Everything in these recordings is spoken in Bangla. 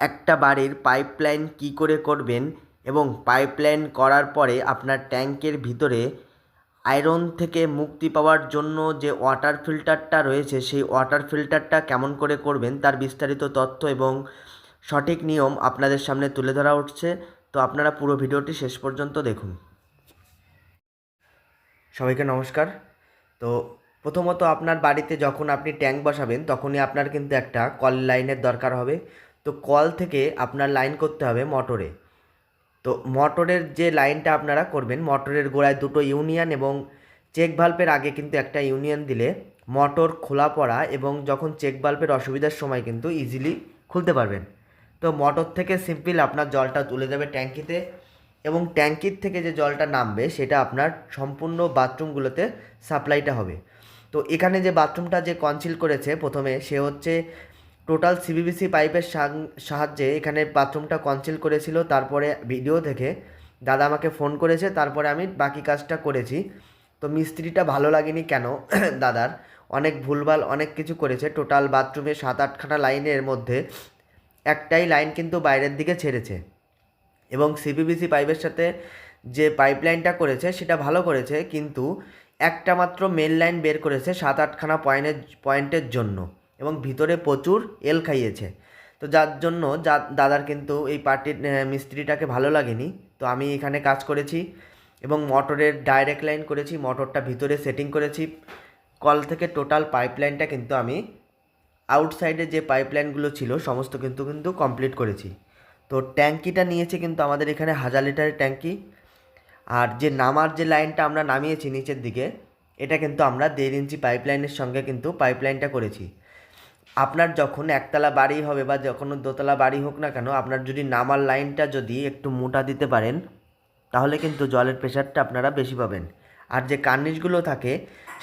একটা বাড়ির পাইপলাইন কী করে করবেন এবং পাইপলাইন করার পরে আপনার ট্যাঙ্কের ভিতরে আয়রন থেকে মুক্তি পাওয়ার জন্য যে ওয়াটার ফিল্টারটা রয়েছে, সেই ওয়াটার ফিল্টারটা কেমন করে করবেন তার বিস্তারিত তথ্য এবং সঠিক নিয়ম আপনাদের সামনে তুলে ধরা হচ্ছে তো আপনারা পুরো ভিডিওটি শেষ পর্যন্ত দেখুন। সবাইকে নমস্কার। তো প্রথমত আপনার বাড়িতে যখন আপনি ট্যাঙ্ক বসাবেন, তখনই আপনার কিন্তু একটা কল লাইনের দরকার হবে। তো কল থেকে আপনার লাইন করতে হবে মোটরে। তো মোটরের যে লাইনটা আপনারা করবেন, মোটরের গোড়ায় দুটো ইউনিয়ন এবং চেক ভাল্বের আগে কিন্তু একটা ইউনিয়ন দিলে মোটর খোলা পড়া এবং যখন চেক ভাল্বের অসুবিধার সময় কিন্তু ইজিলি খুলতে পারবেন। তো মোটর থেকে সিম্পল আপনার জলটা তুলে যাবে ট্যাঙ্কিতে এবং ট্যাঙ্কির থেকে যে জলটা নামবে, সেটা আপনার সম্পূর্ণ বাথরুমগুলোতে সাপ্লাইটা হবে। তো এখানে যে বাথরুমটা যে কনসিল করেছে, প্রথমে সে হচ্ছে টোটাল সিবিবিসি পাইপের সাহায্যে এখানে বাথরুমটা কনসিল করেছিল, তারপরে ভিডিও দেখে। দাদা আমাকে ফোন করেছে, তারপরে আমি বাকি কাজটা করেছি। তো মিস্ত্রিটা ভালো লাগেনি কেন? দাদার অনেক ভুলভাল অনেক কিছু করেছে। টোটাল বাথরুমে সাত আটখানা লাইনের মধ্যে একটাই লাইন কিন্তু বাইরের দিকে ছেড়েছে। এবং সিপিবিসি পাইপের সাথে যে পাইপলাইনটা করেছে, সেটা ভালো করেছে, কিন্তু একটা মাত্র মেন লাইন বের করেছে সাত আটখানা পয়েন্টের পয়েন্টের জন্য। এবং ভিতরে প্রচুর এল খাইয়েছে। তো যার জন্য যা, দাদার কিন্তু এই পার্টির মিস্ত্রিটাকে ভালো লাগেনি। তো আমি এখানে কাজ করেছি এবং মোটরের ডাইরেক্ট লাইন করেছি, মোটরটা ভিতরে সেটিং করেছি। কল থেকে টোটাল পাইপলাইনটা কিন্তু আমি আউটসাইডে যে পাইপলাইনগুলো ছিল, সমস্ত কিন্তু কিন্তু কমপ্লিট করেছি। তো ট্যাঙ্কিটা নিয়েছে কিন্তু আমাদের এখানে হাজার লিটারের ট্যাঙ্কি। আর যে নামার যে লাইনটা আমরা নামিয়েছি নিচের দিকে, এটা কিন্তু আমরা দেড় ইঞ্চি পাইপলাইনের সঙ্গে কিন্তু পাইপলাইনটা করেছি। আপনার যখন একতলা বাড়ি হবে বা যখন দোতলা বাড়ি হোক না কেন, আপনার যদি নামার লাইনটা যদি একটু মোটা দিতে পারেন, তাহলে কিন্তু জলের প্রেশারটা আপনারা বেশি পাবেন। আর যে কার্নিশগুলো থাকে,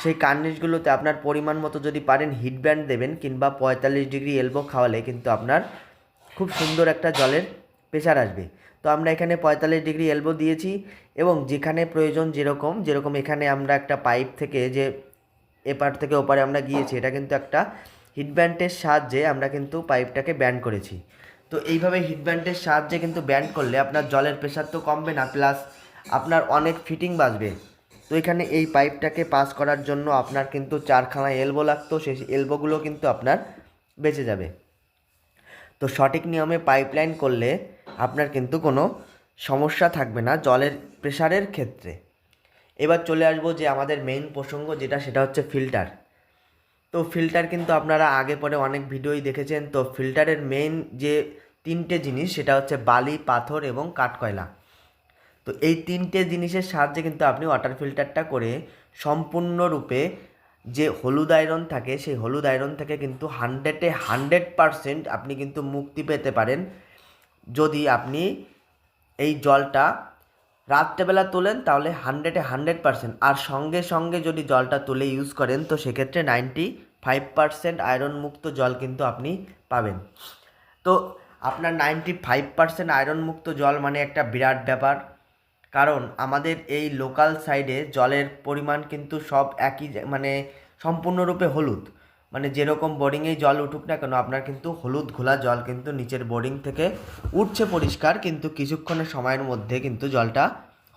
সেই কার্নিশগুলোতে আপনার পরিমাণ মতো যদি পারেন হিট ব্যান্ড দেবেন কিংবা পঁয়তাল্লিশ ডিগ্রি এলবো খাওয়ালে কিন্তু আপনার খুব সুন্দর একটা জলের প্রেশার আসবে। তো আমরা এখানে পঁয়তাল্লিশ ডিগ্রি এলবো দিয়েছি এবং যেখানে প্রয়োজন যেরকম যেরকম এখানে আমরা একটা পাইপ থেকে যে এপার থেকে ওপারে আমরা গিয়েছি, এটা কিন্তু একটা হিট ব্যান্ডের সাহায্যে আমরা কিন্তু পাইপটাকে ব্যান্ড করেছি। তো এইভাবে হিট ব্যান্ডের সাহায্যে কিন্তু ব্যান্ড করলে আপনার জলের প্রেশার তো কমবে না প্লাস আপনার অনেক ফিটিং বাঁচবে তো এখানে এই পাইপটাকে পাস করার জন্য আপনার কিন্তু চারখানা এলবো লাগতো, সেই এলবোগুলো কিন্তু আপনার বেঁচে যাবে। তো সঠিক নিয়মে পাইপলাইন করলে আপনার কিন্তু কোনো সমস্যা থাকবে না জলের প্রেশারের ক্ষেত্রে। এবার চলে আসব যে আমাদের মেইন প্রসঙ্গ যেটা, সেটা হচ্ছে ফিল্টার তো ফিল্টার কিন্তু আপনারা আগে পরে অনেক ভিডিওই দেখেছেন। তো ফিল্টারের মেইন যে তিনটে জিনিস সেটা হচ্ছে বালি, পাথর এবং কাঠকয়লা। তো এই তিনটে জিনিসের সাহায্যে কিন্তু আপনি ওয়াটার ফিল্টারটা করে সম্পূর্ণরূপে যে হলুদ আয়রন থাকে, সেই হলুদ আয়রন থেকে কিন্তু হান্ড্রেডে হান্ড্রেড পারসেন্ট আপনি কিন্তু মুক্তি পেতে পারেন। যদি আপনি এই জলটা রাত্রেবেলা তোলেন, তাহলে হান্ড্রেডে হান্ড্রেড পারসেন্ট আর সঙ্গে সঙ্গে যদি জলটা তুলে ইউজ করেন, তো সেক্ষেত্রে নাইনটি ফাইভ পারসেন্ট আয়রন মুক্ত জল কিন্তু আপনি পাবেন। তো আপনার নাইনটি ফাইভ পারসেন্ট আয়রন মুক্ত জল মানে একটা বিরাট ব্যাপার। কারণ আমাদের এই লোকাল সাইডে জলের পরিমাণ কিন্তু সব একই মানে সম্পূর্ণরূপে হলুদ। মানে যেরকম বোরিংয়েই জল উঠুক না কেন, আপনার কিন্তু হলুদ ঘোলা জল কিন্তু নিচের বোরিং থেকে উঠছে পরিষ্কার, কিন্তু কিছুক্ষণের সময়ের মধ্যে কিন্তু জলটা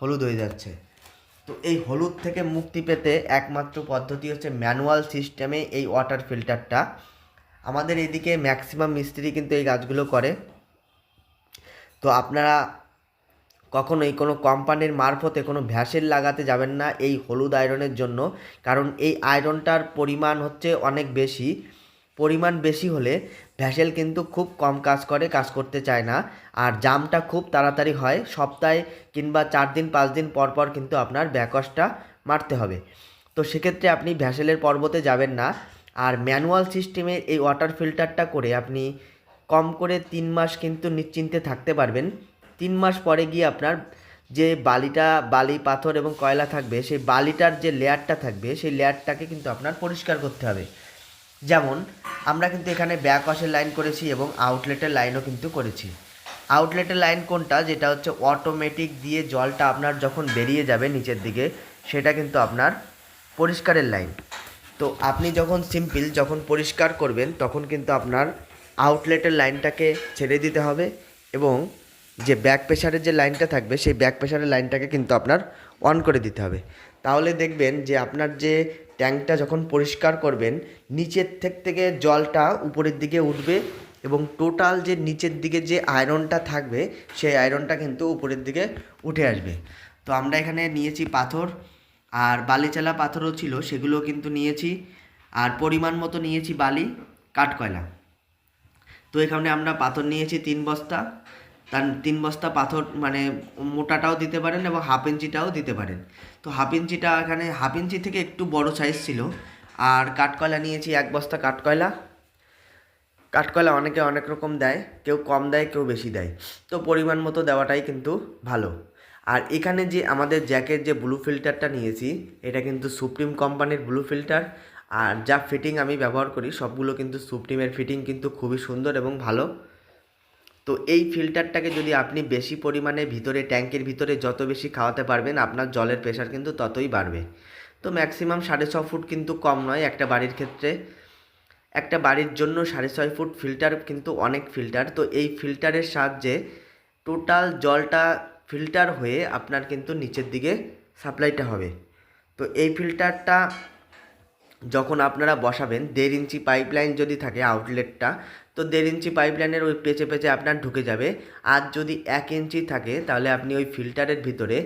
হলুদ হয়ে যাচ্ছে। তো এই হলুদ থেকে মুক্তি পেতে একমাত্র পদ্ধতি হচ্ছে ম্যানুয়াল সিস্টেমে এই ওয়াটার ফিল্টারটা আমাদের এদিকে ম্যাক্সিমাম মিস্ত্রি কিন্তু এই কাজগুলো করে। তো আপনারা কখনোই কোনো কোম্পানির মারফতে কোনো ভ্যাসেল লাগাতে যাবেন না এই হলুদ আয়রনের জন্য। কারণ এই আয়রনটার পরিমাণ হচ্ছে অনেক বেশি। পরিমাণ বেশি হলে ভ্যাসেল কিন্তু খুব কম কাজ করে, কাজ করতে চায় না। আর জামটা খুব তাড়াতাড়ি হয়। সপ্তাহে কিংবা চার দিন, পাঁচ দিন পর পর কিন্তু আপনার ব্যাকসটা মারতে হবে। তো সেক্ষেত্রে আপনি ভ্যাসেলের পর্বতে যাবেন না। আর ম্যানুয়াল সিস্টেমে এই ওয়াটার ফিল্টারটা করে আপনি কম করে তিন মাস কিন্তু নিশ্চিন্তে থাকতে পারবেন। তিন মাস পরে গিয়ে আপনার যে বালিটা, বালি, পাথর এবং কয়লা থাকবে, সেই বালিটার যে লেয়ারটা থাকবে, সেই লেয়ারটাকে কিন্তু আপনার পরিষ্কার করতে হবে। যেমন, আমরা কিন্তু এখানে ব্যাক ওয়াশের লাইন করেছি এবং আউটলেটের লাইনও কিন্তু করেছি। আউটলেটের লাইন কোনটা? যেটা হচ্ছে অটোমেটিক দিয়ে জলটা আপনার যখন বেরিয়ে যাবে নিচের দিকে, সেটা কিন্তু আপনার পরিষ্কারের লাইন তো আপনি যখন সিম্পল যখন পরিষ্কার করবেন, তখন কিন্তু আপনার আউটলেটের লাইনটাকে ছেড়ে দিতে হবে এবং যে ব্যাক প্রেশারের যে লাইনটা থাকবে, সেই ব্যাক প্রেশারের লাইনটাকে কিন্তু আপনার অন করে দিতে হবে। তাহলে দেখবেন যে আপনার যে ট্যাঙ্কটা যখন পরিষ্কার করবেন, নিচের থেকে থেকে জলটা উপরের দিকে উঠবে এবং টোটাল যে নিচের দিকে যে আয়রনটা থাকবে, সেই আয়রনটা কিন্তু উপরের দিকে উঠে আসবে। তো আমরা এখানে নিয়েছি পাথর, আর বালিচালা পাথরও ছিল সেগুলো কিন্তু নিয়েছি, আর পরিমাণ মতো নিয়েছি বালি, কাঠকয়লা। তো এখানে আমরা পাথর নিয়েছি তিন বস্তা। তার তিন বস্তা পাথর মানে মোটাটাও দিতে পারেন এবং হাফ ইঞ্চিটাও দিতে পারেন। তো হাফ ইঞ্চিটা এখানে, হাফ ইঞ্চি থেকে একটু বড় সাইজ ছিল। আর কাঠকয়লা নিয়েছি এক বস্তা কাঠকয়লা। কাঠকয়লা অনেকে অনেক রকম দেয়, কেউ কম দেয়, কেউ বেশি দেয়। তো পরিমাণ মতো দেওয়াটাই কিন্তু ভালো। আর এখানে যে আমাদের জ্যাকের যে ব্লু ফিল্টারটা নিয়েছি, এটা কিন্তু সুপ্রিম কোম্পানির ব্লু ফিল্টার আর যা ফিটিং আমি ব্যবহার করি, সবগুলো কিন্তু সুপ্রিমের ফিটিং কিন্তু খুবই সুন্দর এবং ভালো। তো এই ফিল্টারটাকে যদি আপনি বেশি পরিমাণে ভিতরে, ট্যাঙ্কের ভিতরে যত বেশি খাওয়াতে পারবেন, আপনার জলের প্রেশার কিন্তু ততই বাড়বে। তো ম্যাক্সিমাম সাড়ে ছ ফুট কিন্তু কম নয় একটা বাড়ির ক্ষেত্রে। একটা বাড়ির জন্য সাড়ে ছয় ফুট ফিল্টার কিন্তু অনেক ফিল্টার তো এই ফিল্টারের সাহায্যে টোটাল জলটা ফিল্টার হয়ে আপনার কিন্তু নিচের দিকে সাপ্লাইটা হবে। তো এই ফিল্টারটা যখন আপনারা বসাবেন, দেড় ইঞ্চি পাইপলাইন যদি থাকে আউটলেটটা তো দেড় ইঞ্চি পাইপলাইনের ওই পেঁচে পেঁচে আপনার ঢুকে যাবে। আর যদি এক ইঞ্চি থাকে, তাহলে আপনি ওই ফিল্টারের ভিতরে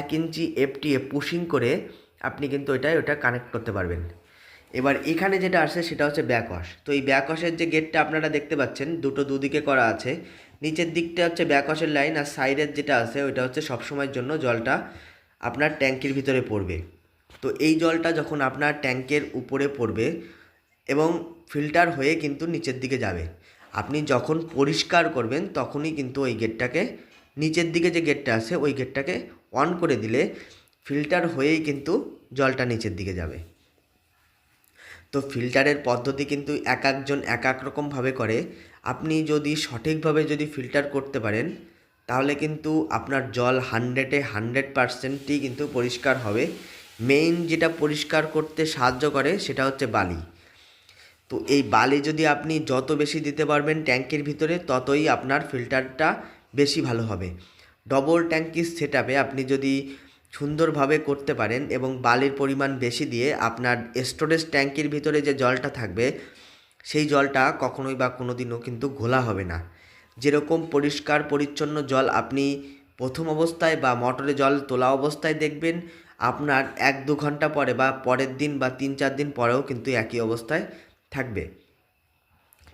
এক ইঞ্চি এফটিএ পুশিং করে আপনি কিন্তু ওইটাই ওটা কানেক্ট করতে পারবেন। এবার এখানে যেটা আসছে, সেটা হচ্ছে ব্যাকওয়াশ তো এই ব্যাকওয়াশের যে গেটটা আপনারা দেখতে পাচ্ছেন, দুটো দুদিকে করা আছে। নিচের দিকটা হচ্ছে ব্যাকওয়াশের লাইন আর সাইডের যেটা আছে, ওইটা হচ্ছে সবসময়ের জন্য জলটা আপনার ট্যাঙ্কির ভিতরে পড়বে। তো এই জলটা যখন আপনার ট্যাঙ্কের উপরে পড়বে এবং ফিল্টার হয়ে কিন্তু নিচের দিকে যাবে। আপনি যখন পরিষ্কার করবেন, তখনই কিন্তু ওই গেটটাকে নিচের দিকে যে গেটটা আছে, ওই গেটটাকে অন করে দিলে ফিল্টার হয়েই কিন্তু জলটা নিচের দিকে যাবে। তো ফিল্টারের পদ্ধতি কিন্তু এক একজন এক এক রকমভাবে করে। আপনি যদি সঠিকভাবে যদি ফিল্টার করতে পারেন, তাহলে কিন্তু আপনার জল হান্ড্রেডে হান্ড্রেড পারসেন্টই কিন্তু পরিষ্কার হবে। মেইন যেটা পরিষ্কার করতে সাহায্য করে, সেটা হচ্ছে বালি। তো এই বালি যদি আপনি যত বেশি দিতে পারবেন ট্যাঙ্কের ভিতরে, ততই আপনার ফিল্টারটা বেশি ভালো হবে। ডবল ট্যাঙ্কি সেট আপনি যদি সুন্দরভাবে করতে পারেন এবং বালির পরিমাণ বেশি দিয়ে আপনার স্টোরেজ ট্যাঙ্কির ভিতরে যে জলটা থাকবে, সেই জলটা কখনোই বা কোনো দিনও কিন্তু ঘোলা হবে না। যেরকম পরিষ্কার পরিচ্ছন্ন জল আপনি প্রথম অবস্থায় বা মোটরে জল তোলা অবস্থায় দেখবেন, আপনার এক দু ঘণ্টা পরে বা পরের দিন বা তিন চার দিন পরেও কিন্তু একই অবস্থায় থাকবে।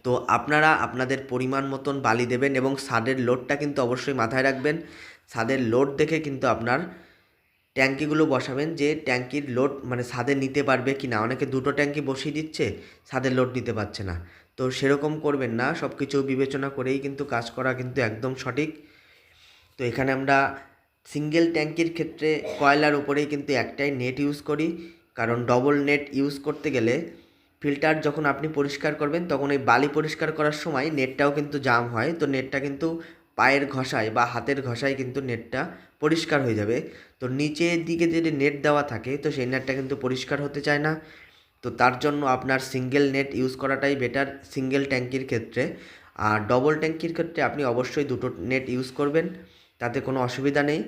তো আপনারা আপনাদের পরিমাণ মতন বালি দেবেন এবং ছাদের লোডটা কিন্তু অবশ্যই মাথায় রাখবেন। ছাদের লোড দেখে কিন্তু আপনার ট্যাঙ্কিগুলো বসাবেন যে ট্যাঙ্কির লোড মানে ছাদে নিতে পারবে কি না। অনেকে দুটো ট্যাঙ্কি বসিয়ে দিচ্ছে ছাদের লোড নিতে পারছে না। তো সেরকম করবেন না সব কিছু বিবেচনা করেই কিন্তু কাজ করা কিন্তু একদম সঠিক। তো এখানে আমরা সিঙ্গেল ট্যাঙ্কির ক্ষেত্রে কয়লার উপরেই কিন্তু একটাই নেট ইউজ করি। কারণ ডবল নেট ইউজ করতে গেলে ফিল্টার যখন আপনি পরিষ্কার করবেন, তখন এই বালি পরিষ্কার করার সময় নেটটাও কিন্তু জাম হয়। তো নেটটা কিন্তু পায়ের ঘষায় বা হাতের ঘষায় কিন্তু নেটটা পরিষ্কার হয়ে যাবে। তো নিচের দিকে যদি নেট দেওয়া থাকে, তো সেই নেটটা কিন্তু পরিষ্কার হতে চায় না। তো তার জন্য আপনার সিঙ্গেল নেট ইউজ করাটাই বেটার সিঙ্গেল ট্যাঙ্কির ক্ষেত্রে। আর ডবল ট্যাঙ্কির ক্ষেত্রে আপনি অবশ্যই দুটো নেট ইউজ করবেন, তাতে কোনো অসুবিধা নেই।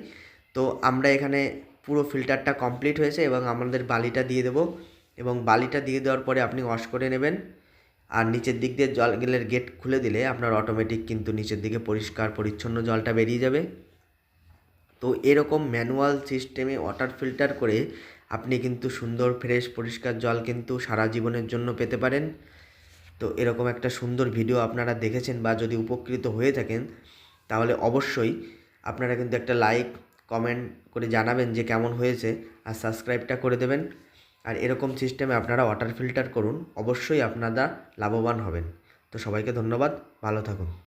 তো আমরা এখানে পুরো ফিল্টারটা কমপ্লিট হয়েছে এবং আমাদের বালিটা দিয়ে দেবো। এবং বালিটা দিয়ে দেওয়ার পরে আপনি ওয়াশ করে নেবেন। আর নিচের দিক দিয়ে জল গেলের গেট খুলে দিলে আপনার অটোমেটিক কিন্তু নিচের দিকে পরিষ্কার পরিচ্ছন্ন জলটা বেরিয়ে যাবে। তো এরকম ম্যানুয়াল সিস্টেমে ওয়াটার ফিল্টার করে আপনি কিন্তু সুন্দর ফ্রেশ পরিষ্কার জল কিন্তু সারা জীবনের জন্য পেতে পারেন। তো এরকম একটা সুন্দর ভিডিও আপনারা দেখেছেন বা যদি উপকৃত হয়ে থাকেন, তাহলে অবশ্যই আপনারা কিন্তু একটা লাইক কমেন্ট করে জানাবেন যে কেমন হয়েছে। আর সাবস্ক্রাইবটা করে দেবেন। আর এরকম সিস্টেমে আপনারা ওয়াটার ফিল্টার করুন, অবশ্যই আপনারা লাভবান হবেন। তো সবাইকে ধন্যবাদ, ভালো থাকুন।